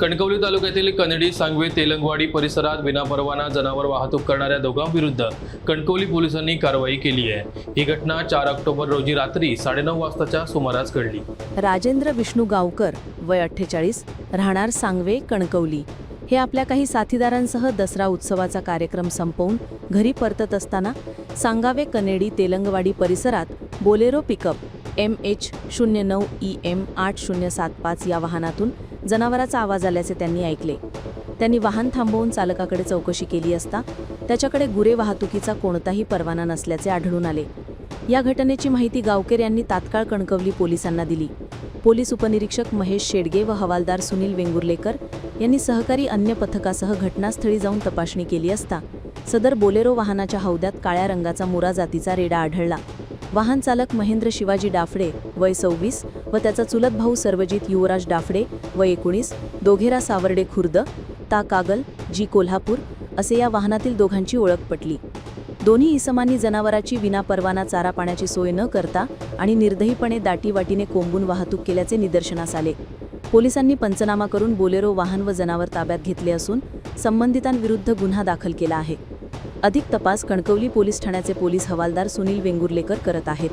कणकवली तालुक्यातील कनडी सांगवे तेलंगवाडी परिसरात विनापरवाना जनावर वाहतूक करणाऱ्या दोघांविरुद्ध कणकवली पोलिसांनी कारवाई केली आहे. ही घटना चार ऑक्टोबर रोजी रात्री साडेनऊ वाजताच्या सुमारास घडली. राजेंद्र विष्णू गावकर वय अठ्ठेचाळीस राहणार सांगवे कणकवली. हे आपल्या काही साथीदारांसह दसरा उत्सवाचा कार्यक्रम संपवून घरी परतत असताना सांगावे कनेडी तेलंगवाडी परिसरात बोलेरो पिकअप एम एच शून्य नऊ ई एम आठ शून्य सात पाच या वाहनातून जनावराचा आवाज आल्याचे त्यांनी ऐकले. त्यांनी वाहन थांबवून चालकाकडे चौकशी केली असता त्याच्याकडे गुरे वाहतुकीचा कोणताही परवाना नसल्याचे आढळून आले. या घटनेची माहिती गावकेर यांनी तात्काळ कणकवली पोलिसांना दिली. पोलीस उपनिरीक्षक महेश शेडगे व हवालदार सुनील वेंगुर्लेकर यांनी सहकारी अन्य पथकासह घटनास्थळी जाऊन तपासणी केली असता सदर बोलेरो वाहनाच्या हौद्यात काळ्या रंगाचा मुरा जातीचा रेडा आढळला. वाहन चालक महेंद्र शिवाजी डाफडे वय सव्वीस व त्याचा चुलत भाऊ सर्वजित युवराज डाफडे वय एकोणीस दोघेरा सावर्डे खुर्द ता कागल जी कोल्हापूर असे या वाहनातील दोघांची ओळख पटली. दोन्ही इसमांनी जनावराची विनापरवाना चारा पाण्याची सोय न करता आणि निर्दयीपणे दाटीवाटीने कोंबून वाहतूक केल्याचे निदर्शनास आले. पोलिसांनी पंचनामा करून बोलेरो वाहन व जनावर ताब्यात घेतले असून संबंधितांविरुद्ध गुन्हा दाखल केला आहे. अधिक तपास कणकवली पोलीस ठाण्याचे पोलीस हवालदार सुनील वेंगुर्लेकर करत आहेत.